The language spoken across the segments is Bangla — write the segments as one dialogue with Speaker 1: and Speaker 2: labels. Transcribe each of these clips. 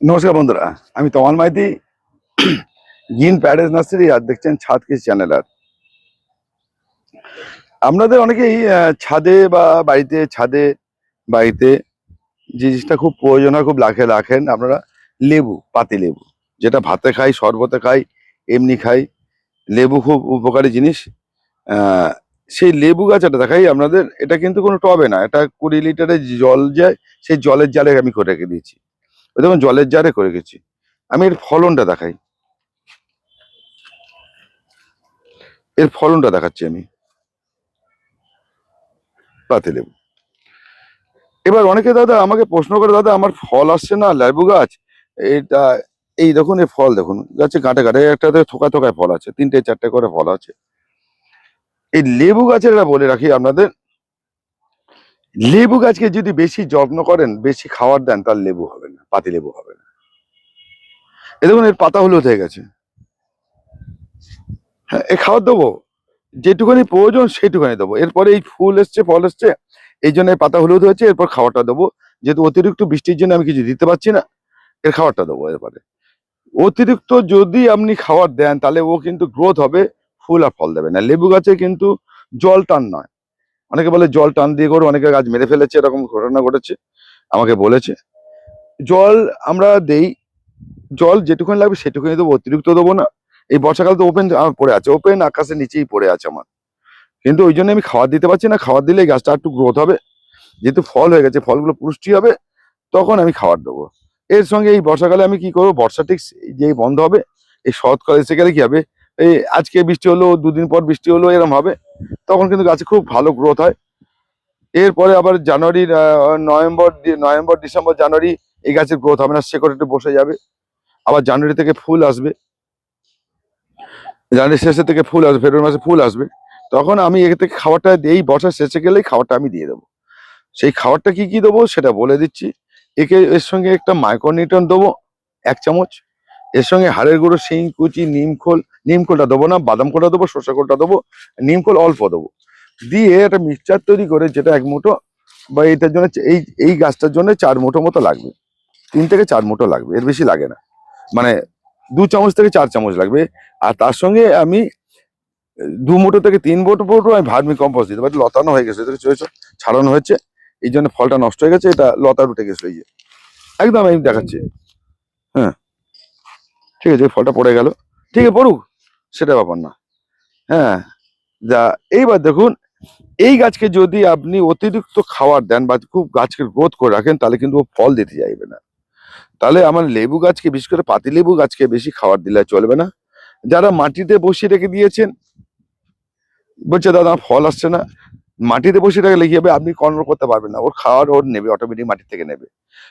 Speaker 1: নমস্কার বন্ধুরা, আমি তমাল মাইতি, গ্রিন প্যারেস নার্সারি, আর দেখছেন ছাদ কৃষি চ্যানেল আর। আপনাদের অনেকেই ছাদে বা বাড়িতে, ছাদে, বাড়িতে জিনিসটা খুব প্রয়োজন হয়, খুব লাখে রাখেন আপনারা লেবু, পাতি লেবু, যেটা ভাতে খাই, শরবতে খাই, এমনি খাই, লেবু খুব উপকারী জিনিস। সেই লেবু গাছ এটা দেখাই, আপনাদের, এটা কিন্তু কোনো টবে না, এটা কুড়ি লিটারের জল যায় সেই জলের জালে আমি করে রেখে দিয়েছি। ওই দেখুন জলের জারে করে গেছি। আমি এর ফলনটা দেখাই। এর ফলনটা দেখাচ্ছি আমি। পাতি লেবু। এবার অনেকে দাদা আমাকে প্রশ্ন করে, দাদা, আমার ফল আসছে না? লেবু গাছ? এটা, এই দেখুন, এই ফল দেখুন। গাছে গাঁটে গাঁটে একটাতে থোকা থোকায় ফল আছে, তিনটে চারটে করে ফল আছে। এই লেবু গাছের বলে রাখি আপনাদের, লেবু গাছকে যদি বেশি যত্ন করেন, বেশি খাবার দেন তার লেবু হবে না। পাতি লেবু হবে না। এ দেখুন, এর পাতা হলুদ হয়ে গেছে। হ্যাঁ এ খাবার দেবো। যেটুখানি প্রয়োজন সেইটুখানি দেবো। এরপরে এই ফুল এসছে, ফল এসছে, এই জন্য পাতা হলুদ হয়েছে, এরপর খাবারটা দেবো। যেহেতু অতিরিক্ত বৃষ্টির জন্য আমি কিছু দিতে পারছি না, এর খাবারটা দেবো এরপরে। অতিরিক্ত যদি আপনি খাবার দেন, তাহলে ও কিন্তু গ্রোথ হবে, ফুল আর ফল দেবে না। লেবু গাছে কিন্তু জল টান নয়। অনেকে বলে জল টান দিয়ে করো অনেকে গাছ মেরে ফেলেছে, এরকম ঘটনা ঘটেছে। আমাকে বলেছে। জল আমরা দেই জল যেটুকুনি লাগবে সেটুকুনি দেবো অতিরিক্ত দেবো না। এই বর্ষাকাল তো ওপেন পড়ে আছে ওপেন আকাশের নিচেই পড়ে আছে আমার। কিন্তু ওই জন্য আমি খাবার দিতে পারছি না খাবার দিলে গাছটা একটু গ্রোথ হবে। যেহেতু ফল হয়ে গেছে ফলগুলো পুষ্টি হবে তখন আমি খাবার দেবো। এর সঙ্গে এই বর্ষাকালে আমি কি করব বর্ষা ঠিক যেই বন্ধ হবে এই শরৎকাল এসে গেলে কি হবে এই আজকে বৃষ্টি হলো দুদিন পর বৃষ্টি হলো এরকম হবে তখন কিন্তু গাছে খুব ভালো গ্রোথ হয়। এরপরে আবার জানুয়ারির আহ, নভেম্বর নভেম্বর ডিসেম্বর জানুয়ারি এই গাছের গ্রোথ হবে না শেকড় বসে যাবে। আবার জানুয়ারি থেকে ফুল আসবে। জানুয়ারি শেষে থেকে ফুল আসবে ফেব্রুয়ারি মাসে ফুল আসবে। তখন আমি এ থেকে খাবারটা এই বর্ষার শেষে গেলেই খাবারটা আমি দিয়ে দেবো। সেই খাবারটা কি কি দেবো সেটা বলে দিচ্ছি। একে এর সঙ্গে একটা মাইক্রোনিউটন দেবো, এক চামচ। এর সঙ্গে হাড়ের গুঁড়ো, শিং, কুচি নিমখোল নিমখোলটা দেবো না, বাদাম খোলটা দেবো, সর্ষে খোলটা দেবো নিমখোল অল্প দেবো। দিয়ে একটা মিক্সচার তৈরি করে, যেটা এক মুঠো, বা এইটার জন্য এই এই গাছটার জন্য চার মুঠো মতো লাগবে। তিন থেকে চার মুঠো লাগবে, এর বেশি লাগে না। মানে দু চামচ থেকে চার চামচ লাগবে। আর তার সঙ্গে আমি দু মুঠো থেকে তিন মুঠো মুঠো আমি ভার্মি কম্পোস্ট দিতে পারি। লতানো হয়ে গেছে ছাড়ানো হচ্ছে এই জন্য ফলটা নষ্ট হয়ে গেছে, এটা লতা উঠে গেছে, এই যে। একদম আমি দেখাচ্ছি। হ্যাঁ। ঠিক আছে, ফলটা পড়ে গেল। ঠিক আছে, পড়ুক, সেটা ব্যাপার না। হ্যাঁ যা, এইবার দেখুন, এই গাছকে যদি আপনি অতিরিক্ত খাবার দেন বা খুব গাছকে গ্রোথ করে রাখেন, তাহলে কিন্তু ও ফল দিতে চাইবে না। তাহলে আমার লেবু গাছকে, বিশেষ করে পাতি লেবু গাছকে বেশি খাবার দিলে চলবে না। যারা মাটিতে বসিয়ে রেখে দিয়েছেন, বলছে, দাদা ফল আসছে না। মাটিতে বসে রাখলে কি হবে আপনি কন্ট্রোল করতে পারবেন না। ওর খাওয়ার ওর নেবে অটোমেটিক মাটি থেকে নেবে।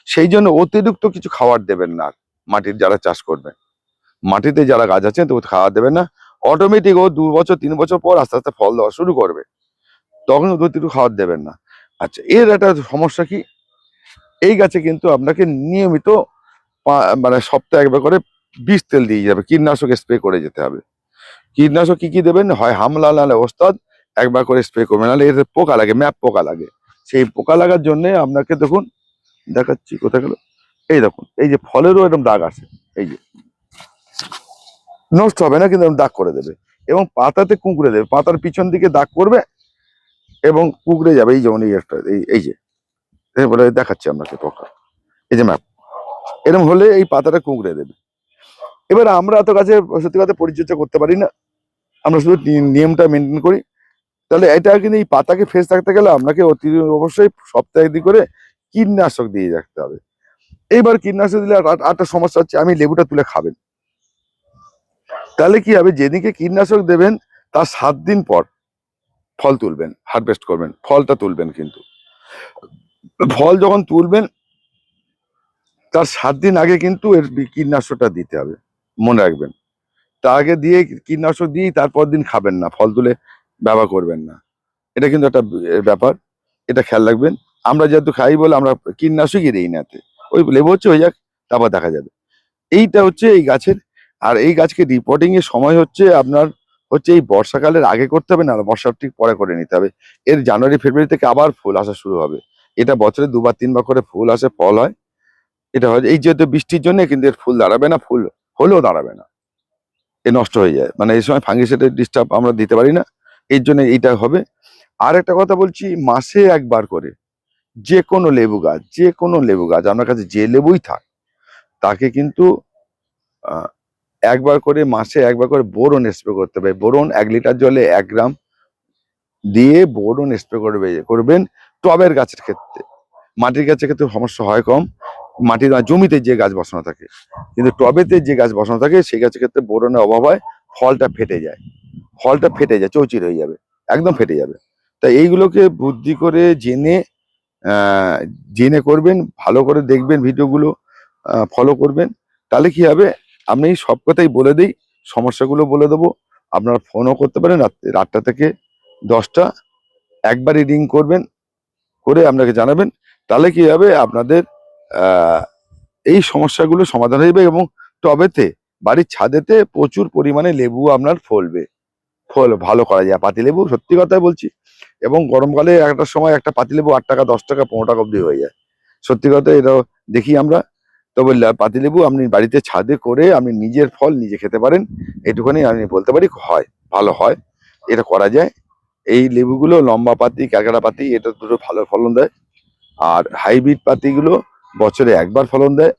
Speaker 1: সেই জন্য অতিরিক্ত কিছু খাবার দেবেন না মাটির যারা চাষ করবে। মাটিতে যারা গাছ আছেন তো খাওয়ার দেবেন না। অটোমেটিক ও দু বছর, তিন বছর পর আস্তে আস্তে ফল দেওয়া শুরু করবে। তখন অতিরিক্ত খাবার দেবেন না। আচ্ছা এর একটা সমস্যা কি? এই গাছে কিন্তু আপনাকে নিয়মিত মানে সপ্তাহে একবার করে বিষ তেল দিয়ে যাবে, কীটনাশক স্প্রে করে যেতে হবে। কীটনাশক কি কি দেবেন? হয় হামলা নাহলে ওস্তাদ, একবার করে স্প্রে করবেন, নাহলে এতে পোকা লাগে, ম্যাপ পোকা লাগে। সেই পোকা লাগার জন্যে আপনাকে দেখুন, দেখাচ্ছি কোথায় গেল। এই দেখুন, এই যে ফলেরও এরকম দাগ আছে, এই যে। নষ্ট হবে না, কিন্তু দাগ করে দেবে। এবং পাতাতে কুঁকড়ে দেবে, পাতার পিছন দিকে দাগ করবে এবং কুঁকড়ে যাবে, এই যেমন এই একটা এই যে। এরপরে দেখাচ্ছি আপনাকে পোকা। এই যে ম্যাপ। এরকম হলে এই পাতাটা কুঁকড়ে দেবে। এবার আমরা এত কাছে সত্যি কথা পরিচর্যা করতে পারি না। আমরা শুধু নিয়মটা মেনটেন করি। তাহলে এটা কিন্তু এই পাতাকে ফ্রেশ রাখতে গেলে আপনাকে অতি অবশ্যই সপ্তাহে একদিন করে কীটনাশক দিয়ে রাখতে হবে। এইবার কীটনাশক দিলে একটা সমস্যা হচ্ছে, আমি লেবুটা তুলে খাবেন। তাহলে কি হবে, যেদিকে কীটনাশক দেবেন, তার সাত দিন পর ফল তুলবেন হারভেস্ট করবেন, ফলটা তুলবেন কিন্তু। ফল যখন তুলবেন তার সাত দিন আগে কিন্তু এর কীটনাশকটা দিতে হবে, মনে রাখবেন। তার আগে দিয়ে কীটনাশক দিয়েই তারপর দিন খাবেন না, ফল তুলে ব্যবহার করবেন না। এটা কিন্তু একটা ব্যাপার, এটা খেয়াল রাখবেন। আমরা যেহেতু খাই বলে আমরা কীটনাশকই দিই না ওই লেবু হচ্ছে, হয়ে যাক, তারপর দেখা যাবে। এইটা হচ্ছে এই গাছের, আর এই গাছকে রিপোর্টিং এর সময় হচ্ছে আপনার হচ্ছে এই বর্ষাকালের আগে করতে হবে না বর্ষার ঠিক পরে করে নিতে হবে। এর জানুয়ারি, ফেব্রুয়ারি থেকে আবার ফুল আসা শুরু হবে। এটা বছরে দুবার, তিনবার করে ফুল আসে, ফল হয়। এটা হয় এই যেহেতু বৃষ্টির জন্য কিন্তু এর ফুল দাঁড়াবে না, ফুল হলেও দাঁড়াবে না। এ নষ্ট হয়ে যায়। মানে এই সময় ফাঙ্গিসাইডের ডিস্টার্ব আমরা দিতে পারি না। এর জন্য এইটা হবে। আর একটা কথা বলছি, মাসে একবার করে যে কোনো লেবু গাছ যে কোনো লেবু গাছ, আপনার কাছে যে লেবুই থাক, তাকে কিন্তু একবার করে মাসে একবার করে বোরন স্প্রে করতে হবে। বোরন এক লিটার জলে এক গ্রাম দিয়ে বোরন স্প্রে করবে, করবেন টবের গাছের ক্ষেত্রে। মাটির গাছের ক্ষেত্রে সমস্যা হয় কম। মাটির জমিতে যে গাছ বসানো থাকে, কিন্তু টবেতে যে গাছ বসানো থাকে, সেই গাছের ক্ষেত্রে বোরনের অভাব হয়, ফলটা ফেটে যায়। ফলটা ফেটে যায়, চৌচির হয়ে যাবে, একদম ফেটে যাবে। তা এইগুলোকে বুদ্ধি করে জেনে জেনে করবেন, ভালো করে দেখবেন ভিডিওগুলো ফলো করবেন। তাহলে কি হবে? আমি সব কথাই বলে দিই, সমস্যাগুলো বলে দেবো। আপনারা ফোনও করতে পারেন রাত্রে আটটা থেকে দশটা। একবারই রিং করবেন, করে আপনাকে জানাবেন। তাহলে কি হবে? আপনাদের এই সমস্যাগুলো সমাধান হয়ে যাবে এবং টবেতে, বাড়ির ছাদেতে প্রচুর পরিমাণে লেবু আপনার ফলবে। ফল ভালো করা যায়। পাতিলেবু সত্যি কথাই বলছি। এবং গরমকালে একটা সময় একটা পাতিলেবু আট টাকা, দশ টাকা, পনেরো টাকা অব্দি হয়ে যায়। সত্যি কথা, এটা দেখি আমরা। তবে পাতিলেবু আপনি বাড়িতে ছাদে করে আপনি নিজের ফল নিজে খেতে পারেন। এটুখানি আমি বলতে পারি হয়, ভালো হয়। এটা করা যায়। এই লেবুগুলো লম্বা পাতি ক্যালকাটা পাতি, এটা দুটো ভালো ফলন দেয়। আর হাইব্রিড পাতিগুলো বছরে একবার ফলন দেয়।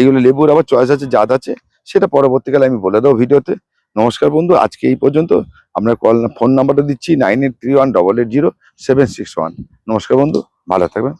Speaker 1: এগুলো লেবুর আবার চয়েস আছে, জাত আছে, সেটা পরবর্তীকালে আমি বলে দেবো ভিডিওতে। নমস্কার বন্ধু, আজকে এই পর্যন্ত। আপনার কল ফোন নাম্বারটা দিচ্ছি nine eight three one double eight zero seven six one নমস্কার বন্ধু, ভালো থাকবেন।